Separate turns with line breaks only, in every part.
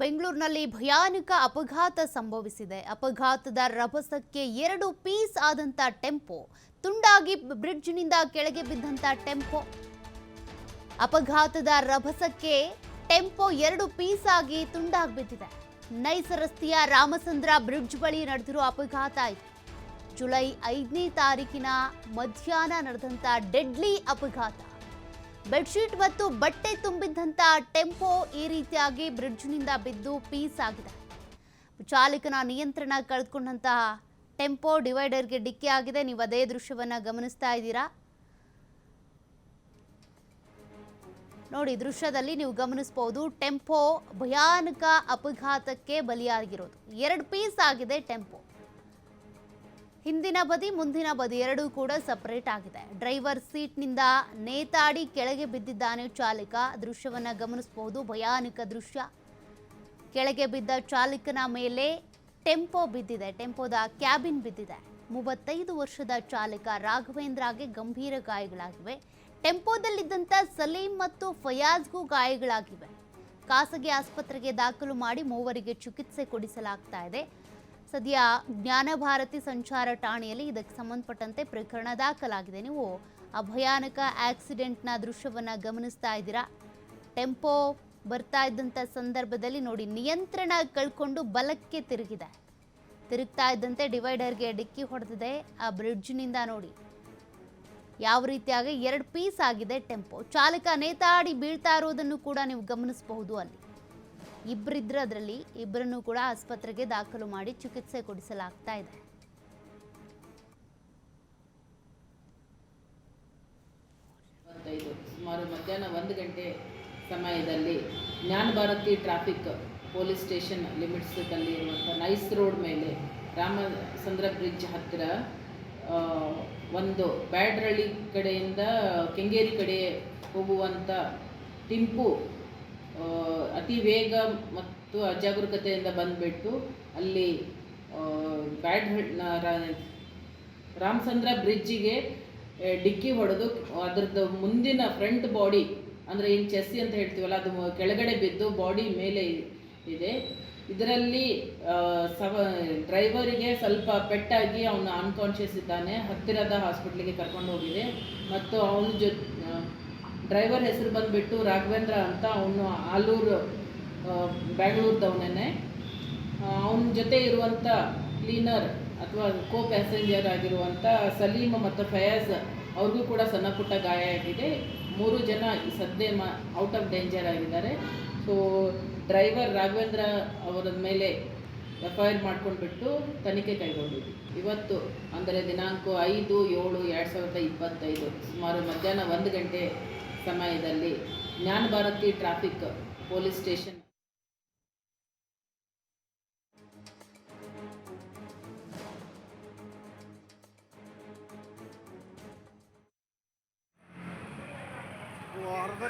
ಬೆಂಗಳೂರಿನಲ್ಲಿ ಭಯಾನಕ ಅಪಘಾತ ಸಂಭವಿಸಿದೆ. ಅಪಘಾತದ ರಭಸಕ್ಕೆ ಎರಡು ಪೀಸ್ ಆದಂತ ಟೆಂಪೋ, ತುಂಡಾಗಿ ಬ್ರಿಡ್ಜ್ನಿಂದ ಕೆಳಗೆ ಬಿದ್ದಂತ ಟೆಂಪೋ. ಅಪಘಾತದ ರಭಸಕ್ಕೆ ಟೆಂಪೋ ಎರಡು ಪೀಸ್ ಆಗಿ ತುಂಡಾಗಿ ಬಿದ್ದಿದೆ. ನೈಸ್ ರಸ್ತೆಯ ರಾಮಚಂದ್ರ ಬ್ರಿಡ್ಜ್ ಬಳಿ ನಡೆದಿರೋ ಅಪಘಾತ ಆಯಿತು ಜುಲೈ ಐದನೇ ತಾರೀಕಿನ ಮಧ್ಯಾಹ್ನ ನಡೆದಂತ ಡೆಡ್ಲಿ ಅಪಘಾತ. ಬೆಡ್ಶೀಟ್ ಮತ್ತು ಬಟ್ಟೆ ತುಂಬಿದ್ದಂಥ ಟೆಂಪೋ ಈ ರೀತಿಯಾಗಿ ಬ್ರಿಡ್ಜ್ನಿಂದ ಬಿದ್ದು ಪೀಸ್ ಆಗಿದೆ ಚಾಲಕನ ನಿಯಂತ್ರಣ ಕಳೆದುಕೊಂಡಂತಹ ಟೆಂಪೋ ಡಿವೈಡರ್ಗೆ ಡಿಕ್ಕಿ ಆಗಿದೆ ನೀವು ಅದೇ ದೃಶ್ಯವನ್ನ ಗಮನಿಸ್ತಾ ಇದ್ದೀರಾ? ನೋಡಿ ದೃಶ್ಯದಲ್ಲಿ ನೀವು ಗಮನಿಸಬಹುದು ಟೆಂಪೋ ಭಯಾನಕ ಅಪಘಾತಕ್ಕೆ ಬಲಿಯಾಗಿರೋದು. ಎರಡು ಪೀಸ್ ಆಗಿದೆ ಟೆಂಪೋ. ಹಿಂದಿನ ಬದಿ, ಮುಂದಿನ ಬದಿ ಎರಡೂ ಕೂಡ ಸಪರೇಟ್ ಆಗಿದೆ. ಡ್ರೈವರ್ ಸೀಟ್ನಿಂದ ನೇತಾಡಿ ಕೆಳಗೆ ಬಿದ್ದಿದ್ದಾನೆ ಚಾಲಕ. ದೃಶ್ಯವನ್ನ ಗಮನಿಸಬಹುದು ಭಯಾನಕ ದೃಶ್ಯ. ಕೆಳಗೆ ಬಿದ್ದ ಚಾಲಕನ ಮೇಲೆ ಟೆಂಪೋ ಬಿದ್ದಿದೆ. ಟೆಂಪೋದ ಕ್ಯಾಬಿನ್ ಬಿದ್ದಿದೆ. ಮೂವತ್ತೈದು ವರ್ಷದ ಚಾಲಕ ರಾಘವೇಂದ್ರಗೆ ಗಂಭೀರ ಗಾಯಗಳಾಗಿವೆ. ಟೆಂಪೋದಲ್ಲಿದ್ದಂಥ ಸಲೀಂ ಮತ್ತು ಫಯಾಜ್ಗೂ ಗಾಯಗಳಾಗಿವೆ. ಖಾಸಗಿ ಆಸ್ಪತ್ರೆಗೆ ದಾಖಲು ಮಾಡಿ ಮೂವರಿಗೆ ಚಿಕಿತ್ಸೆ ಕೊಡಿಸಲಾಗ್ತಾ ಇದೆ. ಸದ್ಯ ಜ್ಞಾನಭಾರತಿ ಸಂಚಾರ ಠಾಣೆಯಲ್ಲಿ ಇದಕ್ಕೆ ಸಂಬಂಧಪಟ್ಟಂತೆ ಪ್ರಕರಣ ದಾಖಲಾಗಿದೆ. ನೀವು ಆ ಭಯಾನಕ ಆಕ್ಸಿಡೆಂಟ್ನ ದೃಶ್ಯವನ್ನು ಗಮನಿಸ್ತಾ ಇದ್ದೀರಾ? ಟೆಂಪೋ ಬರ್ತಾ ಇದ್ದಂಥ ಸಂದರ್ಭದಲ್ಲಿ ನೋಡಿ, ನಿಯಂತ್ರಣ ಕಳ್ಕೊಂಡು ಬಲಕ್ಕೆ ತಿರುಗಿದೆ. ತಿರುಗ್ತಾ ಇದ್ದಂತೆ ಡಿವೈಡರ್ಗೆ ಡಿಕ್ಕಿ ಹೊಡೆದಿದೆ ಆ ಬ್ರಿಡ್ಜ್ನಿಂದ ನೋಡಿ. ಯಾವ ರೀತಿಯಾಗಿ ಎರಡು ಪೀಸ್ ಆಗಿದೆ ಟೆಂಪೋ. ಚಾಲಕ ನೇತಾಡಿ ಬೀಳ್ತಾ ಇರೋದನ್ನು ಕೂಡ ನೀವು ಗಮನಿಸಬಹುದು ಅಲ್ಲಿ. ಇಬ್ಬರಿದ್ರೆ ಅದರಲ್ಲಿ ಇಬ್ಬರನ್ನು ಕೂಡ ಆಸ್ಪತ್ರೆಗೆ ದಾಖಲು ಮಾಡಿ ಚಿಕಿತ್ಸೆ ಕೊಡಿಸಲಾಗ್ತಾ ಇದೆ.
ಸುಮಾರು ಮಧ್ಯಾಹ್ನ ಒಂದು ಗಂಟೆ ಸಮಯದಲ್ಲಿ Jnana Bharathi traffic police station ಲಿಮಿಟ್ಸದಲ್ಲಿ ಇರುವಂಥ ನೈಸ್ ರೋಡ್ ಮೇಲೆ ರಾಮಚಂದ್ರ ಬ್ರಿಡ್ಜ್ ಹತ್ತಿರ ಒಂದು ಬ್ಯಾಡ್ರಳ್ಳಿ ಕಡೆಯಿಂದ ಕೆಂಗೇರಿ ಕಡೆ ಹೋಗುವಂಥ ಟಿಂಪು ಅತಿ ವೇಗ ಮತ್ತು ಅಜಾಗರೂಕತೆಯಿಂದ ಬಂದುಬಿಟ್ಟು ಅಲ್ಲಿ ಬ್ಯಾಡ್ ರಾಮಚಂದ್ರ ಬ್ರಿಡ್ಜಿಗೆ ಡಿಕ್ಕಿ ಹೊಡೆದು ಅದರದ್ದು ಮುಂದಿನ ಫ್ರಂಟ್ ಬಾಡಿ ಅಂದರೆ ಏನು ಚೆಸ್ಸಿ ಅಂತ ಹೇಳ್ತೀವಲ್ಲ, ಅದು ಕೆಳಗಡೆ ಬಿದ್ದು ಬಾಡಿ ಮೇಲೆ ಇದೆ. ಇದರಲ್ಲಿ ಸವ, ಡ್ರೈವರಿಗೆ ಸ್ವಲ್ಪ ಪೆಟ್ಟಾಗಿ ಅವನು ಅನ್ಕಾನ್ಷಿಯಸ್ ಇದ್ದಾನೆ. ಹತ್ತಿರದ ಹಾಸ್ಪಿಟ್ಲಿಗೆ ಕರ್ಕೊಂಡು ಹೋಗಿದೆ. ಮತ್ತು ಅವನ ಜೊ ಡ್ರೈವರ್ ಹೆಸರು ಬಂದುಬಿಟ್ಟು ರಾಘವೇಂದ್ರ ಅಂತ ಅವನು ಆಲೂರು ಬ್ಯಾಂಗ್ಳೂರ್ದವನೇ ಅವನ ಜೊತೆ ಇರುವಂಥ ಕ್ಲೀನರ್ ಅಥವಾ ಕೋ ಪ್ಯಾಸೆಂಜರ್ ಆಗಿರುವಂಥ ಸಲೀಮ್ ಮತ್ತು ಫಯಾಜ್ ಅವ್ರಿಗೂ ಕೂಡ ಸಣ್ಣ ಪುಟ್ಟ ಗಾಯ ಆಗಿದೆ. ಮೂರು ಜನ ಸದ್ಯ ಮ ಔಟ್ ಆಫ್ ಡೇಂಜರ್ ಆಗಿದ್ದಾರೆ. ಸೊ ಡ್ರೈವರ್ ರಾಘವೇಂದ್ರ ಅವರ ಮೇಲೆ ಎಫ್ ಐ ಆರ್ ಮಾಡ್ಕೊಂಡ್ಬಿಟ್ಟು ತನಿಖೆ ಕೈಗೊಂಡಿದ್ವಿ ಇವತ್ತು, ಅಂದರೆ ದಿನಾಂಕ ಐದು ಏಳು ಎರಡು ಸಾವಿರದ ಇಪ್ಪತ್ತೈದು, ಸುಮಾರು ಮಧ್ಯಾಹ್ನ ಒಂದು ಗಂಟೆ ಸಮಯದಲ್ಲಿ Jnana Bharathi traffic police station.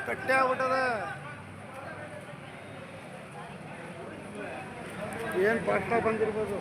ಕಟ್ಟೆ ಆಗ್ಬಿಟ್ಟದ. ಏನು ಪಾಠ ಬಂದಿರ್ಬೋದು.